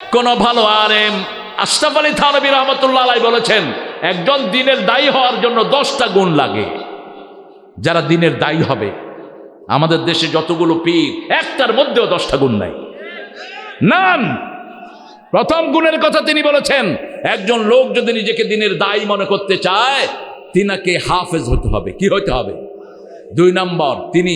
কোন ভালো আলেম আশরাফ আলী থানবী রহমতুল্লাহ বলেছেন, একজন দিনের দায়ী হওয়ার জন্য দশটা গুণ লাগে। যারা দিনের দায়ী হবে, আমাদের দেশে যতগুলো পীর, একটার মধ্যেও দশটা গুণ নাই। নান প্রথম গুণের কথা তিনি বলেছেন, একজন লোক যদি নিজেকে দিনের দায়ী মনে করতে চায়, তিনাকে হাফেজ হতে হবে। কি হতে হবে? দুই নম্বর, তিনি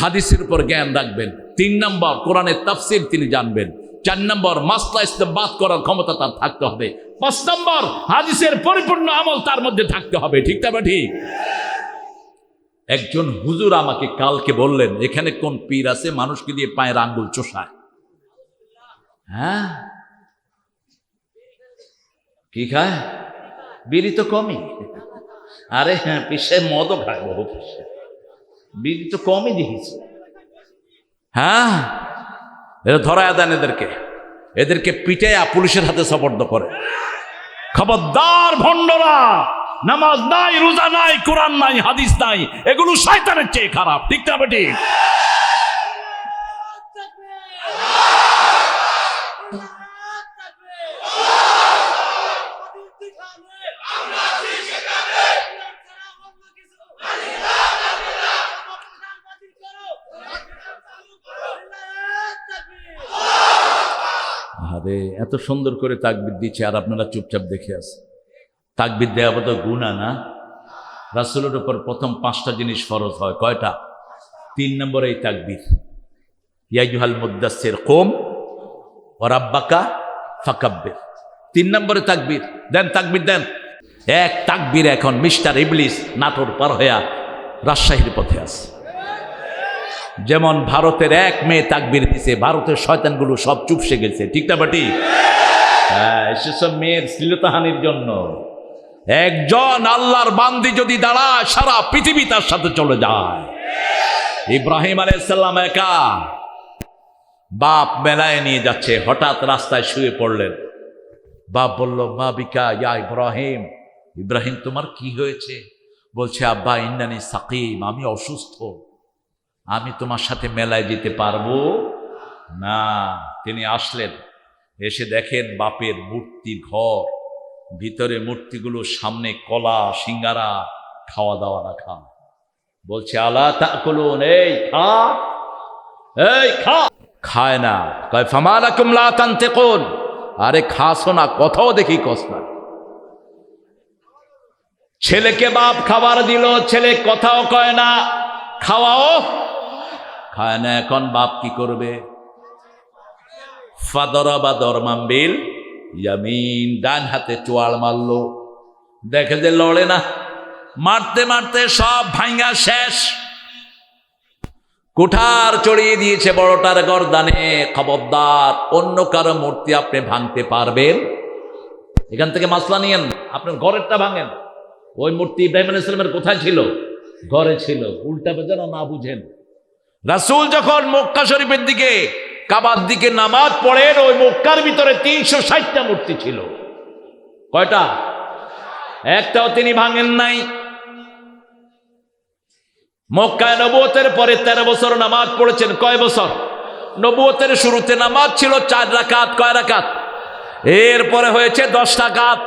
হাদিসের উপর জ্ঞান রাখবেন। তিন নম্বর, কোরআনের তাফসির তিনি জানবেন। চার নম্বর, মাসলা ইস্তেবাদ করার ক্ষমতা তার থাকতে হবে। পাঁচ নম্বর, হাদিসের পরিপূর্ণ আমল তার মধ্যে থাকতে হবে, ঠিক তবে ঠিক একজন হুজুর আমাকে কালকে বললেন, এখানে কোন পীর আছে? মানুষকে দিয়ে পায়ের আঙ্গুল চোষায়। হ্যাঁ? কি খায়? বিড়ি তো কমই। আরে হ্যাঁ পিসে মদও খায় বহু পিসে। বিড়ি তো কমই দেখেছি। হ্যাঁ? এরা ধরায় দেন এদেরকে। এদেরকে পিটাইয়া পুলিশের হাতে সপর্দ করে। খবরদার ভণ্ডরা, নামাজ নাই, রোজা নাই, কোরআন নাই, হাদিস নাই, এগুলো শয়তানের চেয়ে খারাপ। ঠিক না বেটি? আরে এত সুন্দর করে তাকবিদ দিচ্ছে আর আপনারা চুপচাপ দেখে আছে তাকবিদ দেওয়া বোধ গুণা না? রাসুলের উপর প্রথম পাঁচটা জিনিস ফরজ হয়। কয়টা? তিন নম্বর এই তাকবির। ইয়াজুহাল মুদাসের কোম ও রাব্বাকা ফাকাব্বের। তিন নম্বরে তাকবির। দেন তাকবির, দেন। এক তাকবির এখন মিস্টার ইবলিস নাটোর পার হইয়া রাজশাহীর পথে আছে। যেমন ভারতের এক মেয়ে তাকবির দিছে, ভারতের শয়তানগুলো সব চুপসে গেছে। ঠিক না বাটি? হ্যাঁ সেসব মেয়ের শ্লীলতাহানির জন্য। একজন আল্লাহর বান্দি যদি দাঁড়ায়, সারা পৃথিবী তার সাথে চলে যায়। ইব্রাহিম আলাইসাল্লাম একা বাপ মেলায় নিয়ে যাচ্ছে, হঠাৎ রাস্তায় শুয়ে পড়লেন। বাপ বলল, মা বিকা, ইয়া ইব্রাহিম। ইব্রাহিম, তোমার কি হয়েছে? বলছে, আব্বা, ইন্নানি সাকিম, আমি অসুস্থ। আমি তোমার সাথে মেলায় যেতে পারব? না, তিনি আসলেন। এসে দেখেন বাপের মূর্তি ঘর, ভিতরে মূর্তিগুলো, সামনে কলা, সিঙ্গারা, খাওয়া দাওয়া রাখা। বলছে, আলা তা করুন এই খা এই খা। খায় না। কয় ফামালা কুমলা টানতে কোন আরে খাসো না, কথাও দেখি কস না। ছেলেকে বাপ খাবার দিল, ছেলে কথাও কয় না, খাওয়াও খায় না, এখন বাপ কি করবে? ফাদরা বা দরমাম্বিল ইয়ামিন, ডান হাতে চোয়াল মারলো। দেখে যে লড়ে না। মারতে মারতে সব ভাঙ্গা শেষ। কুঠার চড়িয়ে দিয়েছে বড়টার গরদানে খবরদার। অন্য কারও মূর্তি আপনি ভাঙতে পারবেন? এখান থেকে মাসলা নিয়েন। আপনার ঘরেরটা ভাঙেন। ওই মূর্তি ইব্রাহিম আলাইহিস সালামের কোথায় ছিল? ঘরে ছিল। উল্টা যেন না বুঝেন। রাসূল যখন মক্কা শরীফের দিকে, কাবার দিকে নামাজ পড়েন, ওই মক্কার ভিতরে তিনশো ষাটটা মূর্তি ছিল। কয়টা? একটাও তিনি ভাঙেন নাই। মক্কায় নবুয়তের পরে তেরো বছর নামাজ পড়েছেন। কয় বছর? নবুয়তের শুরুতে নামাজ ছিল চার রাকাত, কয় রাকাত? এরপরে হয়েছে দশ রাকাত।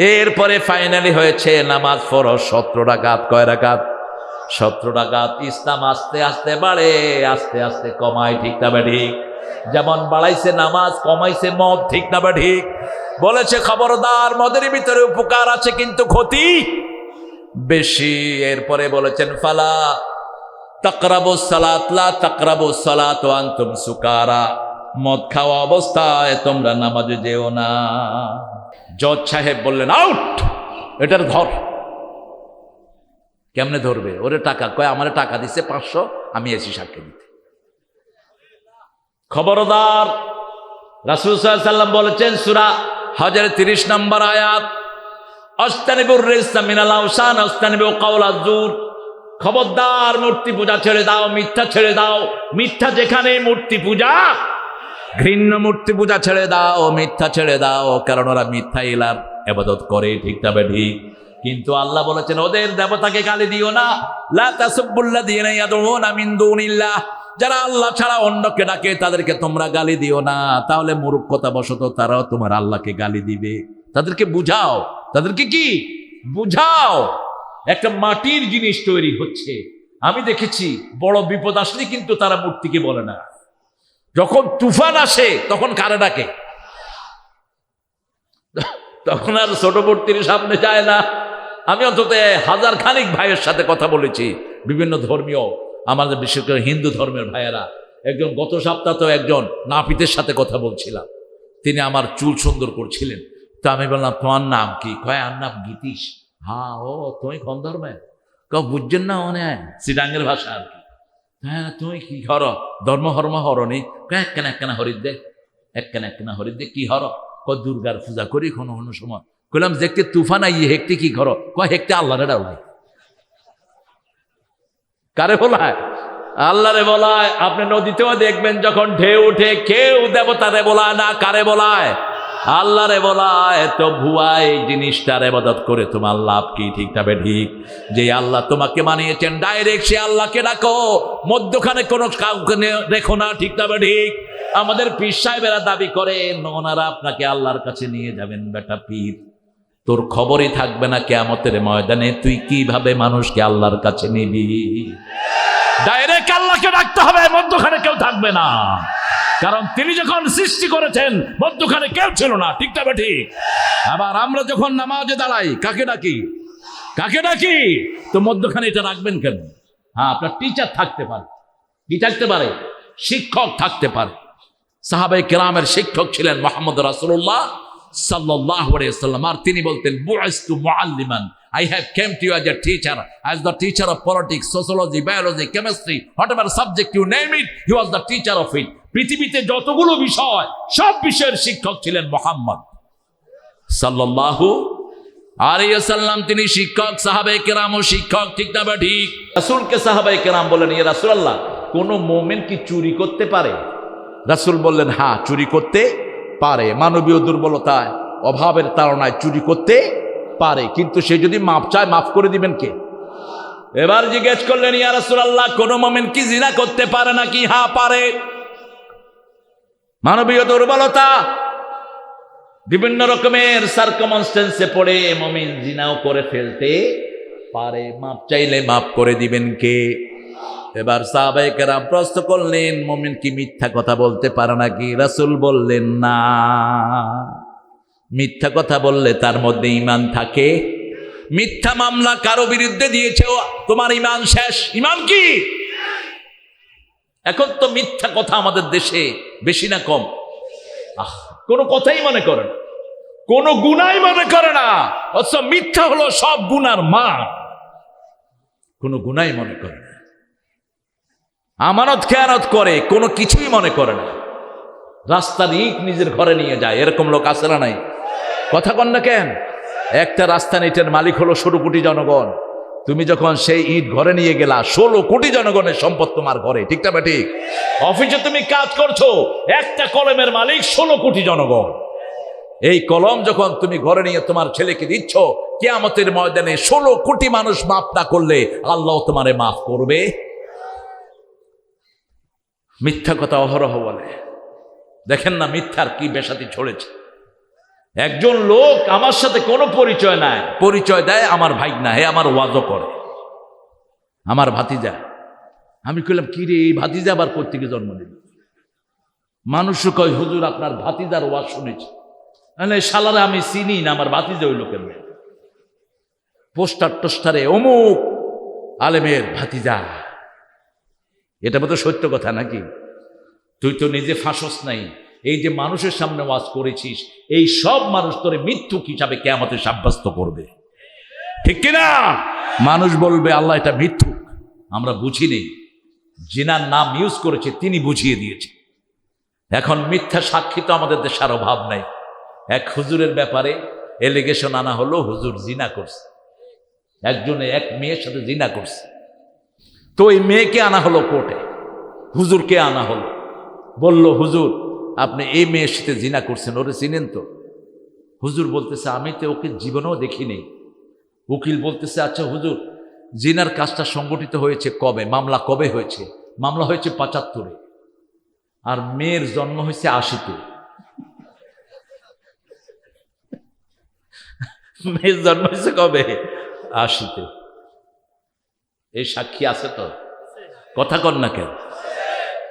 এরপরে ফাইনালি হয়েছে নামাজ ফরজ সতেরো রাকাত, কয় রাকাত? সতেরো রাকাত ইসলাম আস্তে আস্তে বাড়ে, আস্তে আস্তে কমায়, ঠিক না ঠিক? যেমন বাড়াইছে নামাজ, কমাইছে মদ, ঠিক না ঠিক? বলেছে খবরদার, মদের ভিতরে উপকার আছে কিন্তু ক্ষতি বেশি। এরপরে বলেছেন, ফালা তাকরাবু সালাত, লা তাকরাবু সালাত আনতুম সুকারা। মদ খাওয়া অবস্থায় তোমরা নামাজে যেও না। জজ সাহেব বললেন, আউট! এটার ধর কেমনে ধরবে? ওরে টাকা। কয়, আমার টাকা দিচ্ছে পাঁচশো, আমি এসি সাক্ষী দিতে। খবরদার, রাসুল সাল্লাম বলেছেন সুরা হাজার তিরিশ নম্বর আয়াত, অস্তানিবুর রেস্তা মিনাল আওসান, অস্তানিবু কাউলা জুর। খবরদার, মূর্তি পূজা ছেড়ে দাও, মিথ্যা ছেড়ে দাও। মিথ্যা যেখানে মূর্তি পূজা, ঘৃণ্য মূর্তি পূজা ছেড়ে দাও, মিথ্যা ছেড়ে দাও, কারণ ওরা মিথ্যা ইলার, এবাদত করে ঠিক তবে ঠিক। কিন্তু আল্লাহ বলেছেন, ওদের দেবতাকে গালি দিও না। দুনিল্লাহ। যারা আল্লাহ ছাড়া অন্যকে ডাকে, তাদেরকে তোমরা গালি দিও না। তাহলে মূর্খতা বশত তারাও তোমার আল্লাহকে গালি দিবে। তাদেরকে বুঝাও। তাদেরকে কি? বুঝাও। একটা মাটির জিনিস তৈরি হচ্ছে। আমি দেখেছি, বড় বিপদ আসলে কিন্তু তারা মূর্তিকে বলে না। যখন তুফান আসে, তখন কারে ডাকে? তখন আর ছোট মূর্তির সামনে যায় না। আমি অন্তত হাজার খানিক ভাইয়ের সাথে কথা বলেছি। বিভিন্ন ধর্মীয়, আমাদের বিশেষ করে হিন্দু ধর্মের ভাইয়েরা। একজন গত সপ্তাহ তো একজন নাপিতের সাথে কথা বলছিলাম। তিনি আমার চুল সুন্দর করছিলেন। তো আমি বললাম, তোমার নাম কি? কয় আর নাম গীতিশ। হ্যাঁ ও, তুমি কোন ধর্মে ক বুঝছেন না মনে হয় সিডাঙ্গের ভাষা আর কি। হ্যাঁ তুমি কি হর? ধর্ম, হর্ম হরনি কয়, একখানা একখানা হরিদ দে একখানা একখানা হরিদ দে কি হর? ক দুর্গার পূজা করি কোনো কোনো সময়। কইলাম, দেখতে তুফান আইয়ে হেকতে কি করো? কয়, হেকতে আল্লাহরে ডাউলাই কারে বলায়? আল্লাহরে বলায়। আপনি নদীতেও দেখবেন যখন ঢেউ উঠে, কেউ দেবতারে বলায় না, কারে বলায়? আল্লাহরে বলায়, তো ভুয়া এই জিনিসটার এবাদত করে তোমার লাভ কি? ঠিক তবে ঠিক? যে আল্লাহ তোমাকে মানিয়েছেন, ডাইরেক্ট সে আল্লাহকে ডাকো। মধ্যখানে কোনো কাউকে রেখো না, ঠিক তবে ঠিক? আমাদের পীর সাহেবেরা দাবি করেন, ওনারা আপনাকে আল্লাহর কাছে নিয়ে যাবেন, বেটা পীর। তোর খবরই থাকবে না কেয়ামতের ময়দানে। তুই কীভাবে মানুষকে আল্লাহর কাছে নিবি? ডাইরেক্ট আল্লাহকে ডাকতে হবে, মধ্যখানে কেউ থাকবে না। কারণ তিনি যখন সৃষ্টি করেছেন, মধ্যখানে কেউ ছিল না, ঠিক তবে ঠিক। আবার আমরা যখন নামাজে দাঁড়াই, কাকে ডাকি? কাকে ডাকি? তো মধ্যখানে এটা রাখবেন কেন? হ্যাঁ আপনার টিচার থাকতে পারে। কি থাকতে পারে? শিক্ষক থাকতে পারে। সাহাবাই কেরামের শিক্ষক ছিলেন মোহাম্মদ রাসুল্লাহ সাল্লাহ সাল্লাম আর তিনি বলতেন I have came to you as a teacher, as the teacher of politics, sociology, biology, chemistry, whatever subject you name it, he was the teacher of it. পৃথিবীতে যতগুলো বিষয় সব বিষয়ের শিক্ষক ছিলেন মোহাম্মদ। সাল্লাল্লাহু আলাইহি সাল্লাম তিনি শিক্ষক সাহাবে কেরাম ও শিক্ষক ঠিক না বা ঠিক? রাসূলকে সাহাবে কেরাম বলেন ইয়া রাসূলুল্লাহ কোন মোমেন কি চুরি করতে পারে? রাসূল বললেন হ্যাঁ চুরি করতে পারে, মানবীয় দুর্বলতায়, অভাবের তাড়নায় চুরি করতে পারে। কিন্তু সে যদি মাপ চায়, মাফ করে দিবেন কে? এবার জিজ্ঞেস করলেন, ইয়া রাসূলুল্লাহ, কোন মোমেন কি জিনা করতে পারে নাকি? হা পারে। মানবীয় দুর্বলতা বিভিন্ন রকমের সার্কমনস্টেন্সে পড়ে মমিন জিনাও করে ফেলতে পারে। মাপ চাইলে মাপ করে দিবেন কে? এবার সাহাবাইকেরা প্রশ্ন করলেন, মমিন কি মিথ্যা কথা বলতে পারে নাকি? রাসুল বললেন, না। মিথ্যা কথা বললে তার মধ্যে ইমান থাকে। মিথ্যা মামলা কারও বিরুদ্ধে দিয়েছে তোমার ইমান শেষ। ইমান কি? এখন তো মিথ্যা কথা আমাদের দেশে বেশি না কম। আহ, কোনো কথাই মনে করে না। কোনো গুনাই মনে করে না। অথচ মিথ্যা হলো সব গুনার মা কোনো গুনাই মনে করে না। আমানত খেয়ানত করে, কোনো কিছুই মনে করে না। রাস্তার ইট নিজের ঘরে নিয়ে যায়, এরকম লোক আসে না নাই? কথা কন না কেন? একটা রাস্তা ইটের মালিক হলো ষোলো কোটি জনগণ। তুমি যখন সেই ইট ঘরে নিয়ে গেলা, ষোলো কোটি জনগণের সম্পদ তোমার ঘরে, ঠিক না ঠিক? অফিসে তুমি কাজ করছ, একটা কলমের মালিক ষোলো কোটি জনগণ। এই কলম যখন তুমি ঘরে নিয়ে তোমার ছেলেকে দিচ্ছ, কেয়ামতের ময়দানে ষোলো কোটি মানুষ মাফ না করলে আল্লাহ তোমারে মাফ করবে। মিথ্যা কথা অহরহ বলে। দেখেন না মিথ্যার কি বেসাতি ছড়েছে। একজন লোক আমার সাথে কোনো পরিচয় নাই। পরিচয় দেয় আমার ভাই না হে আমার ওয়াজও করে। আমার ভাতিজা। আমি কইলাম, কি রে, এই ভাতিজা আবার কোথেকে জন্ম নিল? মানুষ কয়, হুজুর, আপনার ভাতিজার ওয়াজ শুনেছি। তাহলে শালারে, আমি চিনি না, আমার ভাতিজা ওই লোকের মেয়ে। পোস্টার টোস্টারে অমুক আলেমের ভাতিজা। এটা বোধ সত্য কথা নাকি? তুই তো নিজে ফাঁসস নাই। এই যে মানুষের সামনে ওয়াজ করেছিস, এই সব মানুষ তোরে মিথ্যুক হিসাবে কেয়ামতে সাব্যস্ত করবে। ঠিক কিনা? মানুষ বলবে, আল্লাহ এটা মিথ্যুক আমরা বুঝি নেই জিনার নাম ইউজ করেছে, তিনি বুঝিয়ে দিয়েছে। এখন মিথ্যা সাক্ষী তো আমাদের দেশে আর অভাব নাই। এক হুজুরের ব্যাপারে এলিগেশন আনা হলো, হুজুর জিনা করছে। একজনে, এক মেয়ের সাথে জিনা করছে। তো ওই মেয়েকে আনা হলো কোর্টে। হুজুরকে আনা হলো। বলল, হুজুর, আপনি এই মেয়ের সাথে জিনা করছেন, ওরে চিনেন তো? হুজুর বলতেছে, আমি তো ওকে জীবনেও দেখিনি। উকিল বলতেছে আচ্ছা হুজুর, জিনার কাজটা সংগঠিত হয়েছে কবে? মামলা কবে হয়েছে? মামলা হয়েছে পঁচাত্তরে। আর মেয়ের জন্ম হয়েছে আশিতে। মেয়ের জন্ম হয়েছে কবে? আশিতে। এই সাক্ষী আছে তো? কথা কর না কেন।